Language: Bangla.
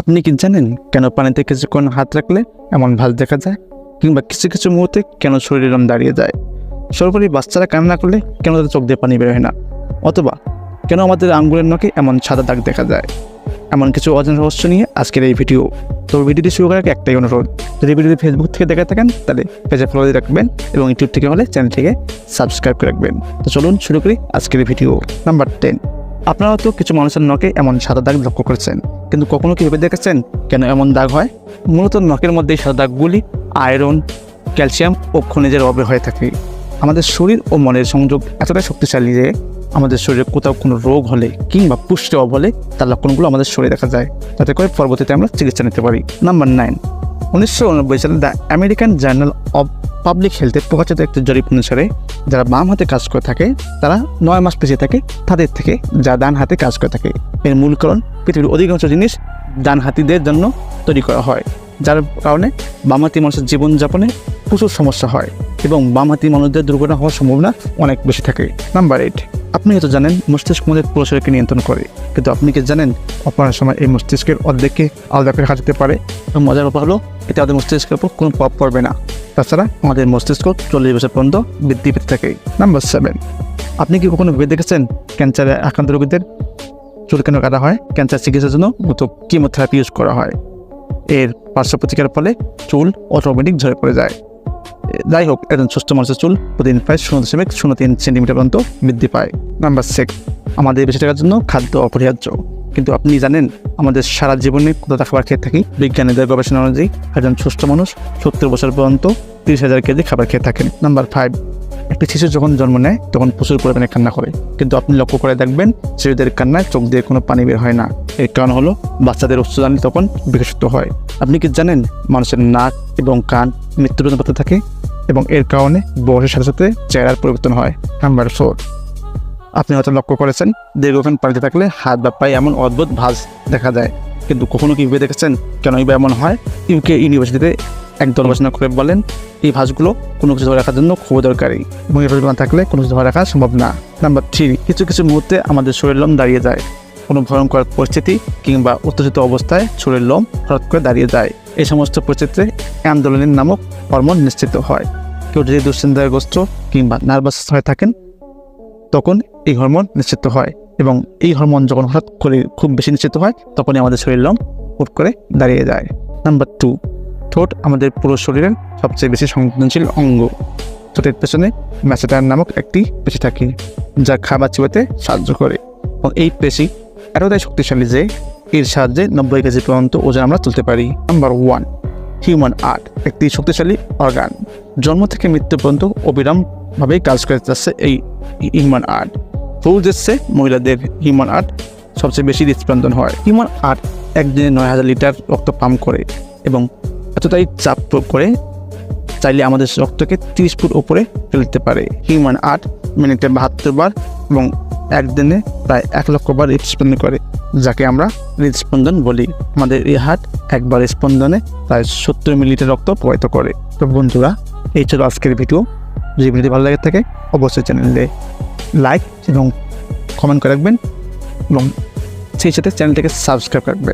আপনি কি জানেন কেন পানিতে কিছুক্ষণ হাত রাখলে এমন ভাস দেখা যায়? কিংবা কিছু কিছু মুহূর্তে কেন শরীরের রং দাঁড়িয়ে যায়? সর্বোপরি বাচ্চারা কান্না করলে কেন তাদের চোখ দিয়ে পানি বের হয় না? অথবা কেন আমাদের আঙ্গুলের নখে এমন সাদা দাগ দেখা যায়? এমন কিছু অজানা রহস্য নিয়ে আজকের এই ভিডিও। তো ভিডিওটি শুরু করার একটাই অনুরোধ, যদি ভিডিওটি ফেসবুক থেকে দেখে থাকেন, তাহলে পেজে ফলো দিয়ে রাখবেন এবং ইউটিউব থেকে হলে চ্যানেলটিকে সাবস্ক্রাইব করে রাখবেন। তো চলুন শুরু করি আজকের ভিডিও। নাম্বার টেন আপনারা তো কিছু মানুষের নখে এমন সাদা দাগ লক্ষ্য করেছেন। কিন্তু কখনো কি ভেবে দেখেছেন কেন এমন দাগ হয়? মূলত নখের মধ্যে সাদা দাগগুলি আয়রন, ক্যালসিয়াম ও খনিজের অভাবে হয়ে থাকে। আমাদের শরীর ও মনের সংযোগ এতটাই শক্তিশালী যে আমাদের শরীরে কোথাও কোনো রোগ হলে কিংবা পুষ্টি অভাব হলে তার লক্ষণগুলো আমাদের শরীরে দেখা যায়। যাতে করে পরবর্তীতে আমরা চিকিৎসা নিতে পারি। নাম্বার নাইন উনিশশো সালে the American journal of public হেলথে প্রকাশিত একটি জরিপ অনুসারে, যারা বাম হাতে কাজ করে থাকে, তারা নয় মাস পিছিয়ে থাকে তাদের থেকে, যা ডান হাতে কাজ করে থাকে। এর মূল কারণ, পৃথিবীর অধিকাংশ জিনিস ডান হাতিদের জন্য তৈরি করা হয়, যার কারণে বামহাতি মানুষের জীবনযাপনে প্রচুর সমস্যা হয় এবং বামহাতি মানুষদের দুর্ঘটনা হওয়ার সম্ভাবনা অনেক বেশি থাকে। নাম্বার এইট, আপনি হয়তো জানেন মস্তিষ্ক আমাদের পুরো নিয়ন্ত্রণ করে, কিন্তু আপনি কি জানেন অপরাধের সময় এই মস্তিষ্কের অর্ধেককে আলাদা করে যেতে পারে? এবং মজার ব্যাপার হলো এতে আমাদের মস্তিষ্কের উপর কোনো প্রভাব পড়বে না। তাছাড়া আমাদের মস্তিষ্ক চল্লিশ বছর পর্যন্ত বৃদ্ধি পেতে থাকে। নাম্বার সেভেন আপনি কি কখনো ভেবে দেখেছেন ক্যান্সারে আক্রান্ত রোগীদের চুল কেন কাটা হয়? ক্যান্সার চিকিৎসার জন্য মতো কিমোথেরাপি ইউজ করা হয়। এর পার্শ্ব প্রতিকারের ফলে চুল অটোমেটিক ঝরে পড়ে যায়। যাই হোক, একজন সুস্থ মানুষের চুল প্রতিদিন প্রায় শূন্য দশমিক শূন্য তিন সেন্টিমিটার পর্যন্ত বৃদ্ধি পায়। নাম্বার সিক্স আমাদের বেঁচে টাকার জন্য খাদ্য অপরিহার্য। কিন্তু আপনি জানেন, আমাদের সারা জীবনে কতটা খাবার খেয়ে থাকি। বিজ্ঞানীদের গবেষণা অনুযায়ী, একজন সুস্থ মানুষ সত্তর বছর পর্যন্ত তিরিশ হাজার কেজি খাবার খেয়ে থাকেন। নাম্বার ফাইভ একটি শিশু যখন জন্ম নেয়, তখন প্রচুর পরিমাণে কান্না করে। কিন্তু আপনি লক্ষ্য করে দেখবেন, শিশুদের কান্নায় চোখ দিয়ে কোনো পানি বের হয় না। এর কারণ হলো, বাচ্চাদের উচ্চদানি তখন বিকশিত হয়। আপনি কি জানেন, মানুষের নাক এবং কান মৃত্যু পর্যন্ত থাকে? এবং এর কারণে বয়সের সাথে সাথে চেহারার পরিবর্তন হয়। নাম্বার ফোর আপনি হয়তো লক্ষ্য করেছেন, দীর্ঘক্ষণ পানিতে থাকলে হাত বা পায়ে এমন অদ্ভুত ভাঁজ দেখা যায়। কিন্তু কখনো কি ভেবে দেখেছেন কেনই বা এমন হয়? ইউকে ইউনিভার্সিটিতে এক দল গবেষণা করে বলেন, এই ভাঁজগুলো কোনো কিছু ধরে রাখার জন্য খুব দরকারি এবং এই না থাকলে কোনো কিছু ধরে রাখা সম্ভব না। নাম্বার থ্রি, কিছু কিছু মুহূর্তে আমাদের শরীর লোম দাঁড়িয়ে যায়। কোনো ভয়ঙ্কর পরিস্থিতি কিংবা উত্তেজিত অবস্থায় শরীর লোম হঠাৎ করে দাঁড়িয়ে যায়। এই সমস্ত পরিস্থিতিতে অ্যান্ডোলিন নামক হরমোন নিশ্চিত হয়। কেউ যদি দুশ্চিন্তাগ্রস্ত কিংবা নার্ভাস হয়ে থাকেন তখন এই হরমোন নিশ্চিত হয় এবং এই হরমোন যখন হঠাৎ করে খুব বেশি নিশ্চিত হয়, তখনই আমাদের শরীর লোম হুট করে দাঁড়িয়ে যায়। নাম্বার টু ঠোঁট আমাদের পুরো শরীরের সবচেয়ে বেশি সংবেদনশীল অঙ্গ। ঠোঁটের পেছনে ম্যাসেটার নামক একটি পেশি থাকে, যা খাবার চিবাতে সাহায্য করে এবং এই পেশি এতটাই শক্তিশালী যে এর সাহায্যে নব্বই কেজি পর্যন্ত ওজন আমরা তুলতে পারি। নাম্বার ওয়ান হিউম্যান আর্ট একটি শক্তিশালী অর্গান জন্ম থেকে মৃত্যু পর্যন্ত অবিরামভাবেই কাজ করে যাচ্ছে এই হিউম্যান আর্ট। পুরুষদের চেয়ে মহিলাদের হিউম্যান আর্ট, সবচেয়ে বেশি হৃদস্পন্দন হয়। হিউম্যান আর্ট একদিনে নয় হাজার লিটার রক্ত পাম্প করে এবং এতটাই চাপ প্রয়োগ করে চাইলে আমাদের রক্তকে তিরিশ ফুট উপরে ফেলতে পারে। হিউম্যান আর্ট মিনিটে বাহাত্তর বার এবং একদিনে প্রায় এক লক্ষ বার হৃদস্পন্দন করে, যাকে আমরা হৃদস্পন্দন বলি। আমাদের এই হার্ট একবার স্পন্দনে প্রায় সত্তর মিলিলিটার রক্ত প্রবাহিত করে। তো বন্ধুরা, এই ছিল আজকের ভিডিও। যদি ভিডিওটি ভালো লাগে থাকে, অবশ্যই চ্যানেলে লাইক এবং কমেন্ট করে রাখবেন এবং সেই সাথে চ্যানেলটাকে সাবস্ক্রাইব রাখবেন।